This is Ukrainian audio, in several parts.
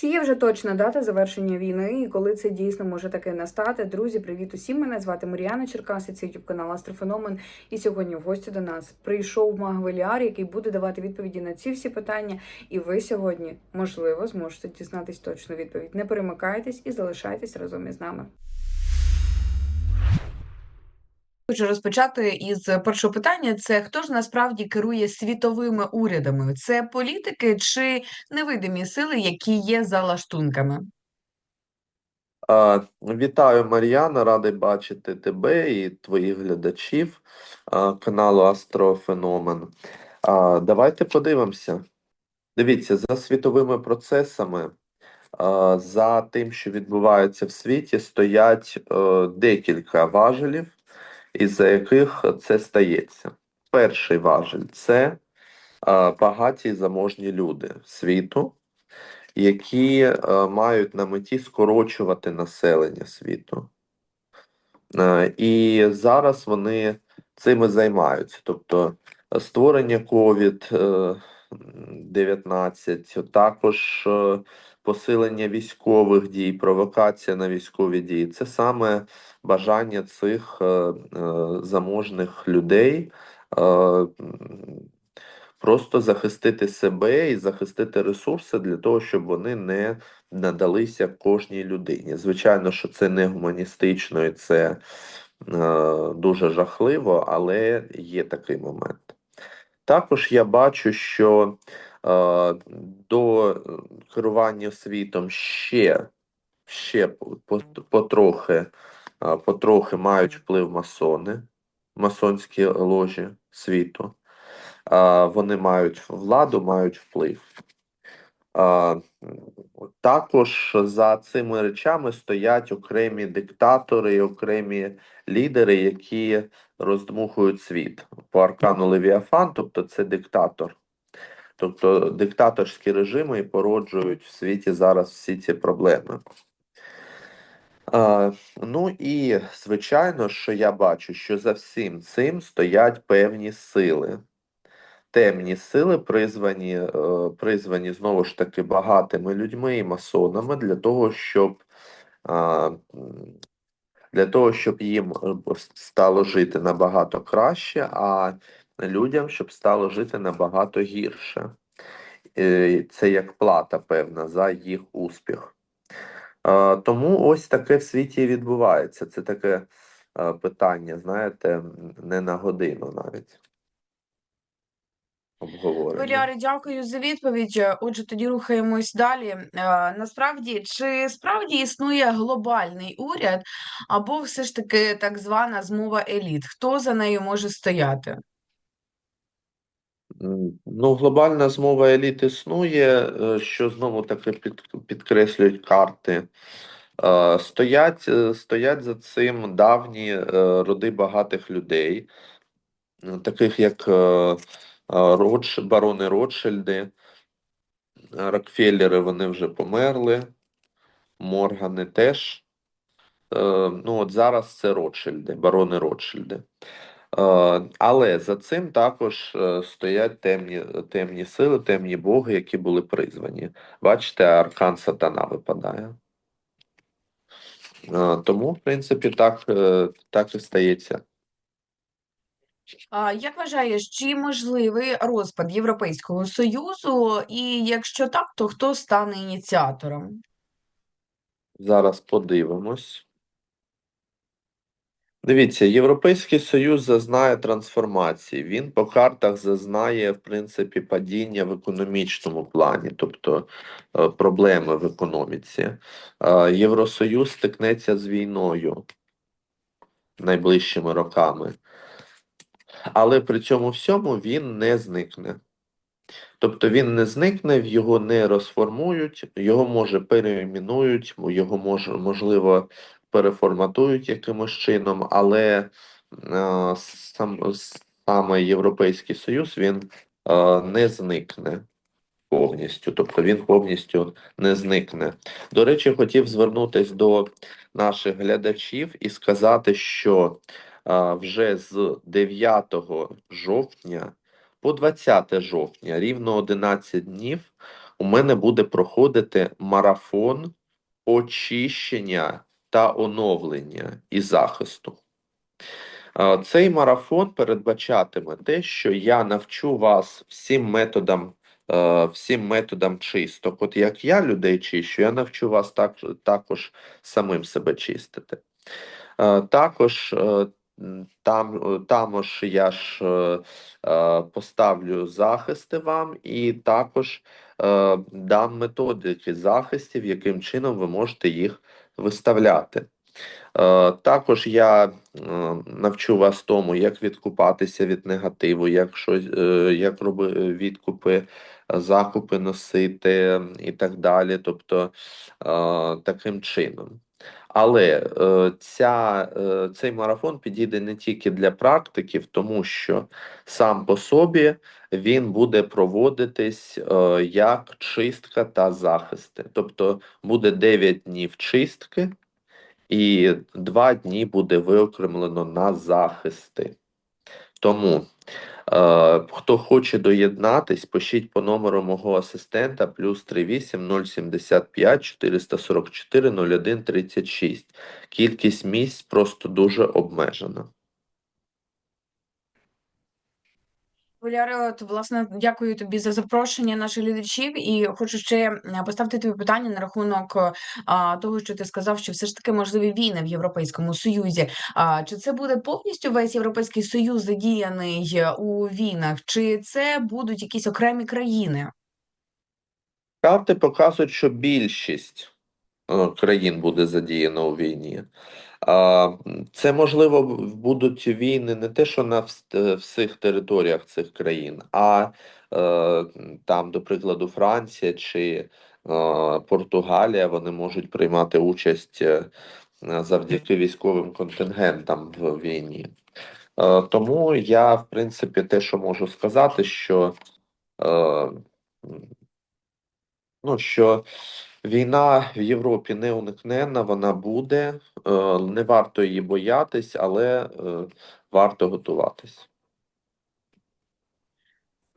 Чи є вже точна дата завершення війни і коли це дійсно може таке настати? Друзі, привіт усім! Мене звати Мар'яна Черкаси, це ютуб канал Астрофеномен. І сьогодні в гості до нас прийшов Магвеліар, який буде давати відповіді на ці всі питання. І ви сьогодні, можливо, зможете дізнатись точну відповідь. Не перемикайтесь і залишайтесь разом із нами. Хочу розпочати із першого питання: це хто ж насправді керує світовими урядами? Це політики чи невидимі сили, які є за лаштунками? А, Вітаю, Мар'яна, радий бачити тебе і твоїх глядачів а, каналу Астрофеномен. А, Давайте подивимося. Дивіться, за світовими процесами, а, за тим, що відбувається в світі, стоять е, декілька важелів, із-за яких це стається. Перший важель це багаті і заможні люди світу які е, мають на меті скорочувати населення світу. Е, і зараз вони цим і займаються. Тобто е, створення COVID-19, також е, посилення військових дій, провокація на військові дії. Це саме бажання цих е, е, заможних людей. е, просто захистити себе і захистити ресурси для того, щоб вони не надалися кожній людині. Звичайно, що це не гуманістично і це е, дуже жахливо, але є такий момент. Також я бачу, що до керування світом ще, ще потрохи, потрохи мають вплив масони, масонські ложі світу. Вони мають владу, мають вплив. Також за цими речами стоять окремі диктатори і окремі лідери, які роздмухують світ. По аркану Левіафан, тобто це диктатор. Тобто диктаторські режими породжують в світі зараз всі ці проблеми. А, ну і звичайно, що я бачу, що за всім цим стоять певні сили темні сили призвані, е, призвані знову ж таки багатими людьми і масонами для того, щоб м, для того, щоб їм е, стало жити набагато краще, а людям, щоб стало жити набагато гірше. Е, Це як плата певна за їх успіх. Тому ось таке в світі і відбувається. Це таке питання, знаєте, не на годину навіть. Валярі, дякую за відповідь. Е, Отже, тоді рухаємось далі. Е, Насправді, чи справді існує глобальний уряд, або все ж таки так звана змова еліт? Хто за нею може стояти? Ну, глобальна змова еліт існує, е, що знову таки під, підкреслюють карти. Е, Стоять, е, стоять за цим давні роди багатих людей, таких як е, барони Ротшильди, Рокфеллери, вони вже померли, Моргани теж. Ну, от зараз це Ротшильди, барони Ротшильди. Е, Але за цим також е, стоять темні, темні сили, темні боги, які були призвані. Бачите, аркан сатана випадає. Е, Тому, в принципі, так, так і стається. Як вважаєш, чи можливий розпад Європейського Союзу? І якщо так, то хто стане ініціатором? Зараз подивимось. Дивіться, Європейський Союз зазнає трансформації. Він по картах зазнає, в принципі, падіння в економічному плані, тобто е, проблеми в економіці. Е, Євросоюз стикнеться з війною найближчими роками. Але при цьому всьому він не зникне. Тобто він не зникне, його не розформують, його може переіменують, його може, можливо переформатують якимось чином, але е, сам, саме Європейський Союз він е, не зникне повністю, тобто він повністю не зникне. До речі, хотів звернутися до наших глядачів і сказати, що е, вже з 9 жовтня по 20 жовтня, рівно 11 днів, у мене буде проходити марафон очищення та оновлення і захисту. Цей марафон передбачатиме те, що я навчу вас всім методам, е, всім методам чисток. От як я людей чищу, я навчу вас так, також самим себе чистити. Е, Також е, там, е, я ж поставлю захисти вам і також дам методики захистів, яким чином ви можете їх виставляти. Е, Також я е, навчу вас тому, як відкупатися від негативу, як щось, е, як робити відкупи, закупи носити і так далі. Тобто таким чином. Але е, ця, е, цей марафон підійде не тільки для практиків, тому що сам по собі він буде проводитись е, як чистка та захисти. Тобто буде 9 днів чистки, і 2 дні буде виокремлено на захисти. Тому, е, хто хоче доєднатись, пишіть по номеру мого асистента плюс 38 075 444 01 36. Кількість місць просто дуже обмежена. Валяре, от, власне, дякую тобі за запрошення наших глядачів, і хочу ще е, поставити тобі питання на рахунок е, а, того, що ти сказав, що все ж таки можливі війни в Європейському Союзі. А чи це буде повністю весь Європейський Союз задіяний е, у війнах, чи це будуть якісь окремі країни? Карти показують, що більшість країн буде задіяна у війні. Це, можливо, будуть війни не те, що на е, всіх територіях цих країн, а е, там, до прикладу, Франція чи е, Португалія, вони можуть приймати участь завдяки військовим контингентам в війні. Тому я, в принципі, те, що можу сказати, що Ну, що війна в Європі не уникнена, вона буде, е, не варто її боятись, але е, варто готуватись.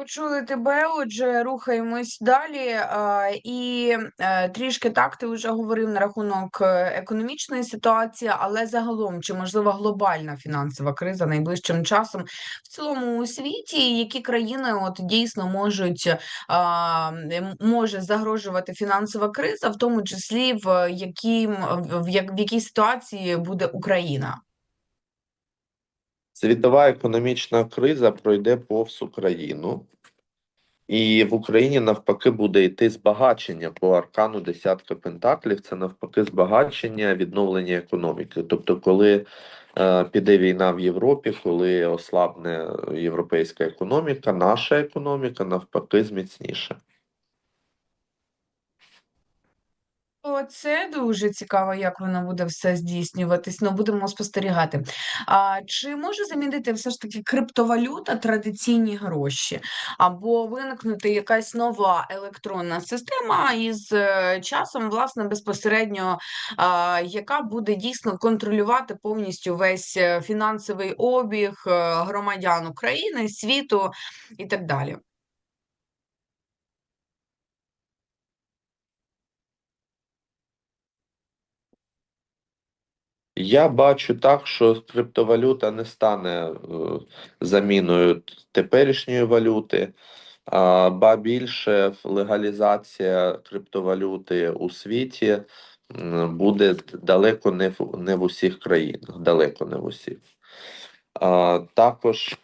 Почули тебе, отже, рухаємось далі. І е, трішки так ти вже говорив на рахунок е, економічної ситуації, але загалом, чи можлива глобальна фінансова криза найближчим часом в цілому у світі, які країни от дійсно можуть може загрожувати фінансова криза, в тому числі в яким в, як- в якій ситуації буде Україна? Світова економічна криза пройде повз Україну, і в Україні навпаки буде йти збагачення по аркану десятка пентаклів. Це навпаки збагачення, відновлення економіки. Тобто, коли е, піде війна в Європі, коли ослабне європейська економіка, наша економіка навпаки зміцніше. О, це дуже цікаво, як воно буде все здійснюватись. Ну, будемо спостерігати. А чи може замінити все ж таки криптовалюта традиційні гроші? Або виникнути якась нова електронна система із е, часом, власне, безпосередньо, а, яка буде дійсно контролювати повністю весь е, фінансовий обіг е, громадян України, світу і так далі? Я бачу так, що криптовалюта не стане е, заміною теперішньої валюти, ба більше легалізація криптовалюти у світі буде далеко не в, не в усіх країнах, далеко не в усіх. А, також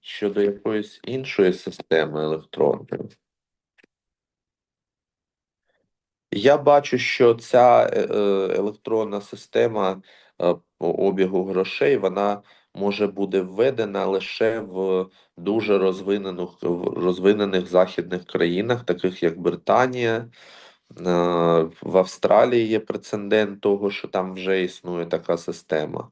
щодо якоїсь іншої системи електронної. Я бачу, що ця е, е, електронна система е, обігу грошей, вона може бути введена лише в дуже розвинених, розвинених західних країнах, таких як Британія. В Австралії є прецедент того, що там вже існує така система.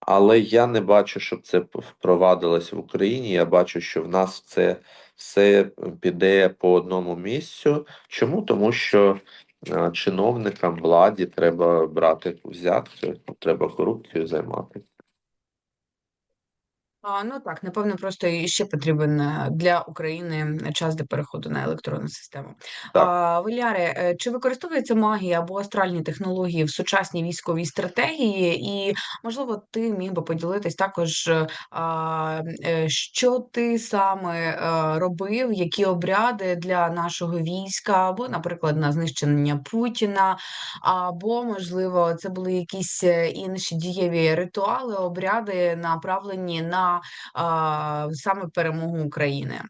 Але я не бачу, щоб це впровадилось в Україні. Я бачу, що в нас це все піде по одному місцю. Чому? Тому що чиновникам владі треба брати взятки, треба корупцію займатися. А, ну так, напевно, просто і ще потрібен е, для України час для переходу на електронну систему. Так. А, Валяре, е, чи використовується магія або астральні технології в сучасній військовій стратегії? І, можливо, ти міг би поділитись також, е, а, що ти саме робив, які обряди для нашого війська, або, наприклад, на знищення Путіна, або, можливо, це були якісь інші дієві ритуали, обряди, направлені на а, саме перемогу України.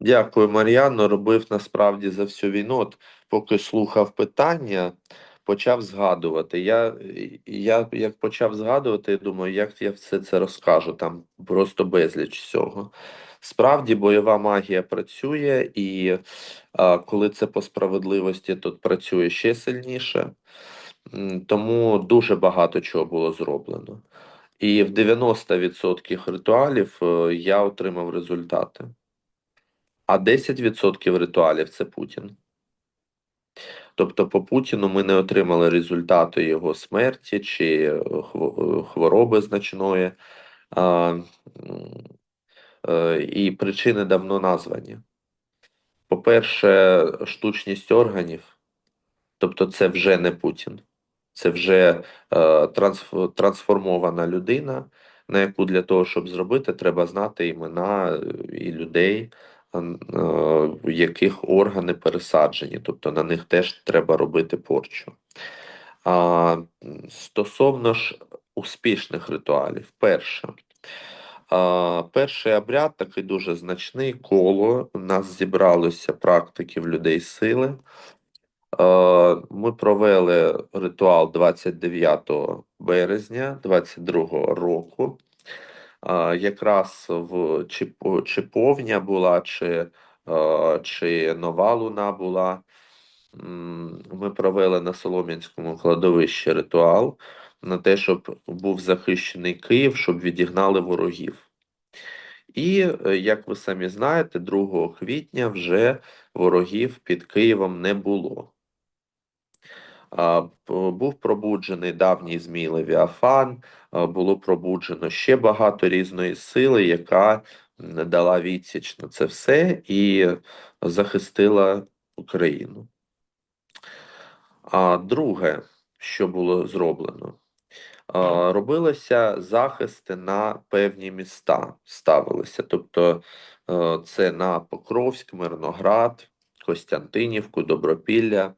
Дякую, Мар'яно. Робив насправді за всю війну. От поки слухав питання, почав згадувати. Я, я як почав згадувати, я думаю, як я все це розкажу. Там просто безліч всього. Справді, бойова магія працює, і а, коли це по справедливості, то працює ще сильніше. Тому дуже багато чого було зроблено. І в 90% ритуалів е, я отримав результати. А 10% ритуалів це Путін. Тобто по Путіну ми не отримали результату його смерті чи е, е, хвороби значної. І причини давно названі. По-перше, штучність органів, тобто це вже не Путін, це вже е, трансф- трансформована людина, на яку для того, щоб зробити, треба знати імена е, і людей, е, в яких органи пересаджені, тобто на них теж треба робити порчу. А, стосовно ж успішних ритуалів, перше. Перший обряд такий дуже значний коло. У нас зібралося практиків людей сили. Е, Ми провели ритуал 29 березня 22 року. Е, Якраз в чи, чи повня була, чи, е, чи нова луна була. Ми провели на Солом'янському кладовищі ритуал на те, щоб був захищений Київ, щоб відігнали ворогів. І, як ви самі знаєте, 2 квітня вже ворогів під Києвом не було. Був пробуджений давній змій Левіафан, було пробуджено ще багато різної сили, яка дала відсіч на це все і захистила Україну. А друге, що було зроблено, робилися захисти на певні міста, ставилися. Тобто це на Покровськ, Мирноград, Костянтинівку, Добропілля.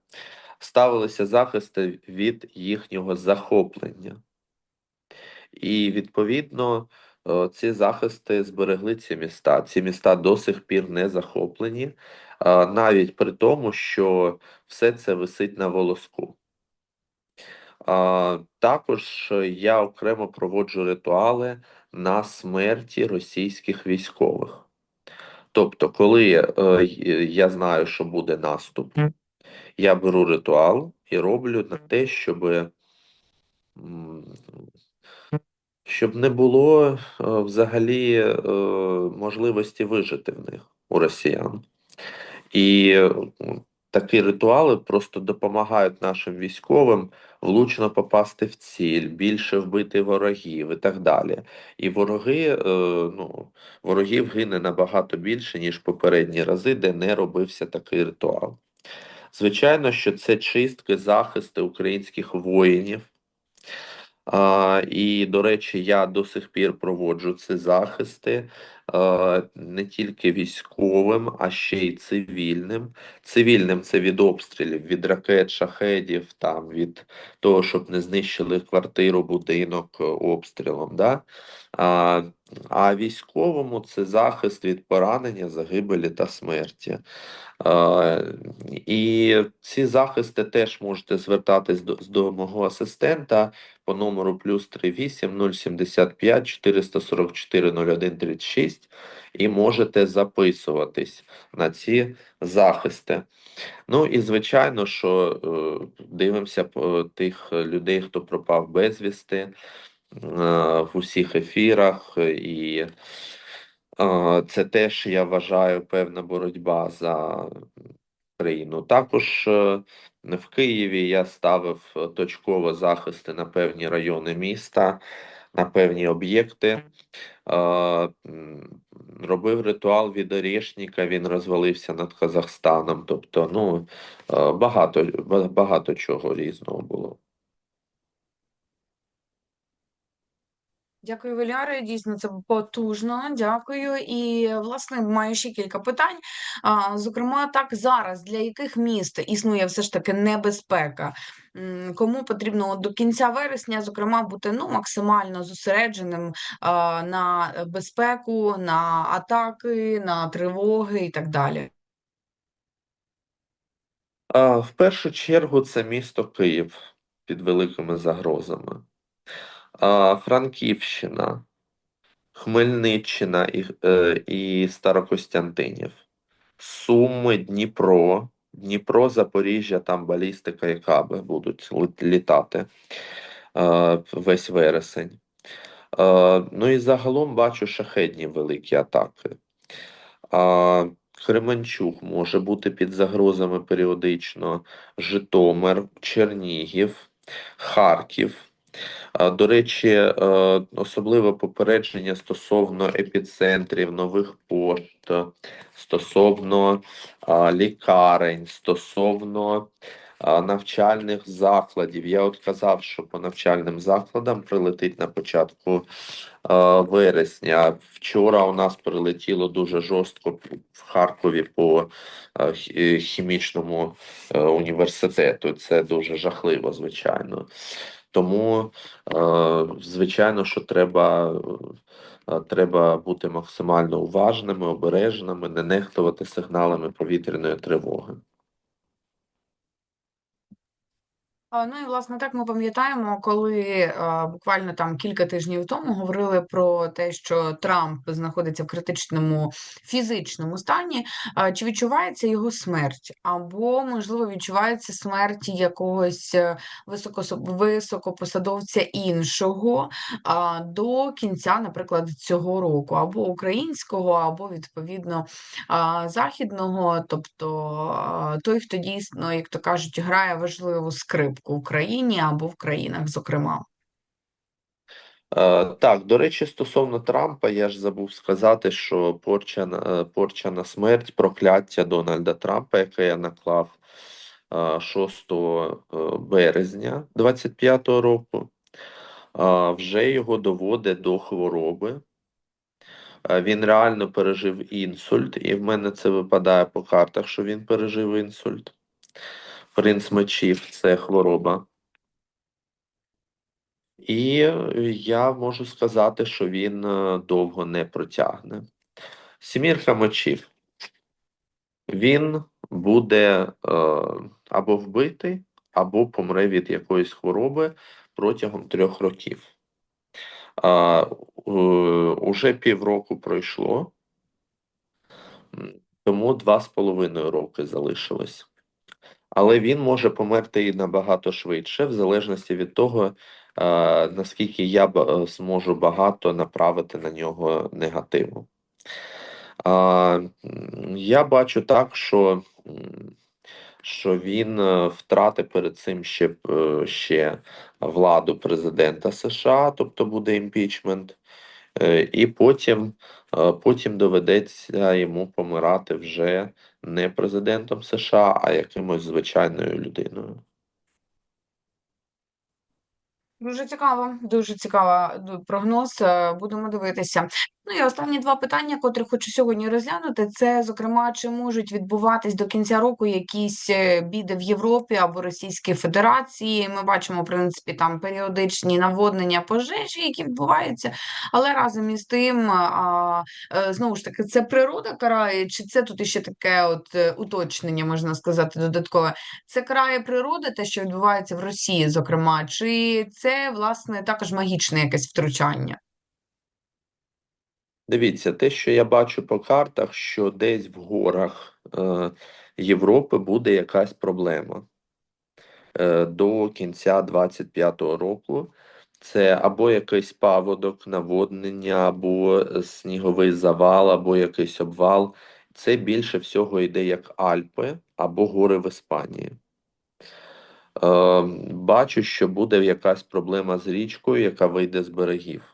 Ставилися захисти від їхнього захоплення. І відповідно е, ці захисти зберегли ці міста. Ці міста до сих пір не захоплені, навіть при тому, що все це висить на волоску. Також я окремо проводжу ритуали на смерті російських військових. Тобто, коли е, я знаю, що буде наступ, я беру ритуал і роблю на те, щоб, щоб не було е, взагалі е, можливості вижити в них у росіян. І е, такі ритуали просто допомагають нашим військовим влучно попасти в ціль, більше вбити ворогів і так далі. І вороги, ну, ворогів гине набагато більше, ніж попередні рази, де не робився такий ритуал. Звичайно, що це чистки, захисти українських воїнів. А, і, до речі, я до сих пір проводжу ці захисти е, не тільки військовим, а ще й цивільним. Цивільним це від обстрілів, від ракет, шахедів, там, від того, щоб не знищили квартиру, будинок е, обстрілом. Да? А, а військовому це захист від поранення, загибелі та смерті. Е, І ці захисти теж можете звертатись до, до мого асистента по номеру плюс 38 075 444 01 36 і можете записуватись на ці захисти. Ну і звичайно, що е, дивимося по тих людей, хто пропав безвісти в усіх ефірах, і е, це теж я вважаю певна боротьба за країну. Також е, в Києві я ставив е, точково захисти на певні райони міста, на певні об'єкти. Е, робив ритуал від Орешника, він розвалився над Казахстаном. Тобто, ну, е, багато, багато чого різного було. Дякую, Валяре. Дійсно, це потужно. Дякую. І власне маю ще кілька питань. Зокрема, так зараз для яких міст існує все ж таки небезпека? Кому потрібно до кінця вересня, зокрема, бути ну максимально зосередженим на безпеку, на атаки, на тривоги і так далі. В першу чергу це місто Київ під великими загрозами. Франківщина, Хмельниччина і, е, і Старокостянтинів, Суми, Дніпро, Дніпро, Запоріжжя, там балістика і каби будуть літати е, весь вересень. Е, ну і загалом бачу шахедні великі атаки. Кременчук може бути під загрозами періодично, Житомир, Чернігів, Харків. До речі, е, особливе попередження стосовно епіцентрів, нових пошт, стосовно лікарень, стосовно навчальних закладів. Я от казав, що по навчальним закладам прилетить на початку е, вересня. Вчора у нас прилетіло дуже жорстко в Харкові по е, хімічному е, університету. Це дуже жахливо, звичайно. Тому, е, звичайно, що треба, е, треба бути максимально уважними, обережними, не нехтувати сигналами повітряної тривоги. А, Ну і власне так ми пам'ятаємо, коли а, буквально там кілька тижнів тому говорили про те, що Трамп знаходиться в критичному фізичному стані. А, Чи відчувається його смерть? Або, можливо, відчувається смерть якогось е, високопосадовця іншого а, до кінця, наприклад, цього року, або українського, або відповідно а, західного, тобто а, той, хто дійсно, як то кажуть, грає важливу скрипку в країні або в країнах, зокрема. Е, Так, до речі, стосовно Трампа, я ж забув сказати, що порча е, порча на смерть, прокляття Дональда Трампа, яке я наклав е, 6 е, березня 25-го року, вже його доводить до хвороби. Він реально пережив інсульт, і в мене це випадає по картах, що він пережив інсульт. Принц мечів це хвороба. І е, я можу сказати, що він е, довго не протягне. Сімірка мечів. Він буде е, або вбитий, або помре від якоїсь хвороби протягом трьох років. А, е, уже півроку пройшло, тому два з половиною роки залишилось. Але він може померти і набагато швидше, в залежності від того, наскільки я е, зможу багато направити на нього негативу. Я бачу так, що, що він е, втратить перед цим ще, е, ще владу президента США, тобто буде імпічмент, і потім, потім доведеться йому помирати вже не президентом США, а якимось звичайною людиною. Дуже цікаво, дуже цікава прогноз. е, Будемо дивитися. Ну і останні два питання, котрі хочу сьогодні розглянути, це, зокрема, чи можуть відбуватись до кінця року якісь е, біди в Європі або Російській Федерації. Ми бачимо, в принципі, там періодичні наводнення пожежі, які відбуваються, але разом із тим, а, е, знову ж таки, це природа карає, чи це тут іще таке от е, уточнення, можна сказати, додаткове. Це карає природа, те, що відбувається в Росії, зокрема, чи це, власне, також магічне якесь втручання? Дивіться, те, що я бачу по картах, що десь в горах е, Європи буде якась проблема е, до кінця 25-го року. Це або якийсь паводок, наводнення, або сніговий завал, або якийсь обвал. Це більше всього йде як Альпи або гори в Іспанії. Е, бачу, що буде якась проблема з річкою, яка вийде з берегів.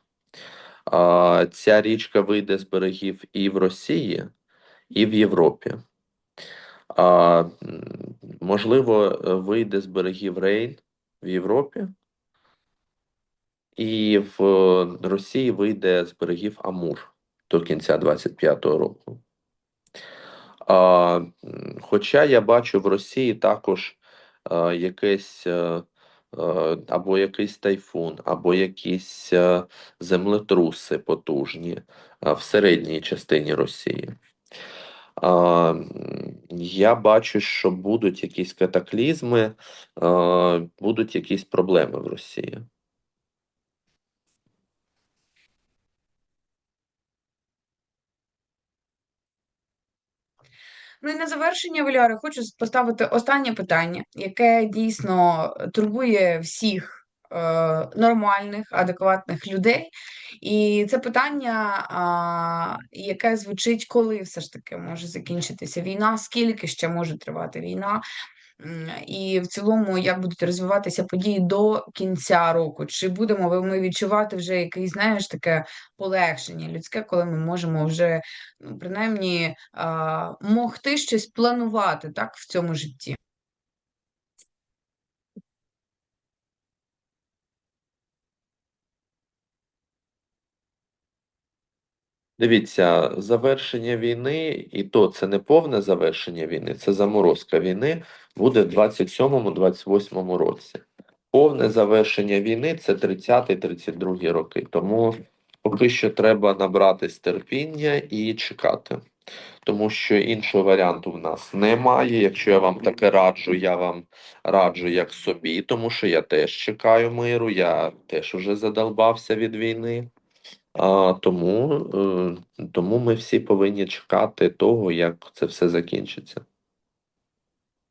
А, ця річка вийде з берегів і в Росії, і в Європі. А, можливо, вийде з берегів Рейн в Європі, і в Росії вийде з берегів Амур до кінця 25-го року. А, хоча я бачу в Росії також е, якесь е, або якийсь тайфун, або якісь е, землетруси потужні е, в середній частині Росії. Я бачу, що будуть якісь катаклізми, е, будуть якісь проблеми в Росії. Ну і на завершення, Валяри, хочу поставити останнє питання, яке дійсно турбує всіх е, нормальних, адекватних людей. І це питання, яке звучить, коли все ж таки може закінчитися війна, скільки ще може тривати війна. І в цілому, як будуть розвиватися події до кінця року? Чи будемо ми відчувати вже якесь, знаєш, таке полегшення людське, коли ми можемо вже ну, принаймні могти щось планувати так в цьому житті? Дивіться, завершення війни, і то це не повне завершення війни, це заморозка війни буде в 27-28 році. Повне завершення війни це 30-32 роки. Тому поки що треба набратись терпіння і чекати. Тому що іншого варіанту в нас немає. Якщо я вам таке раджу, я вам раджу як собі, тому що я теж чекаю миру, я теж уже задолбався від війни. А, тому, е, тому ми всі повинні чекати того, як це все закінчиться.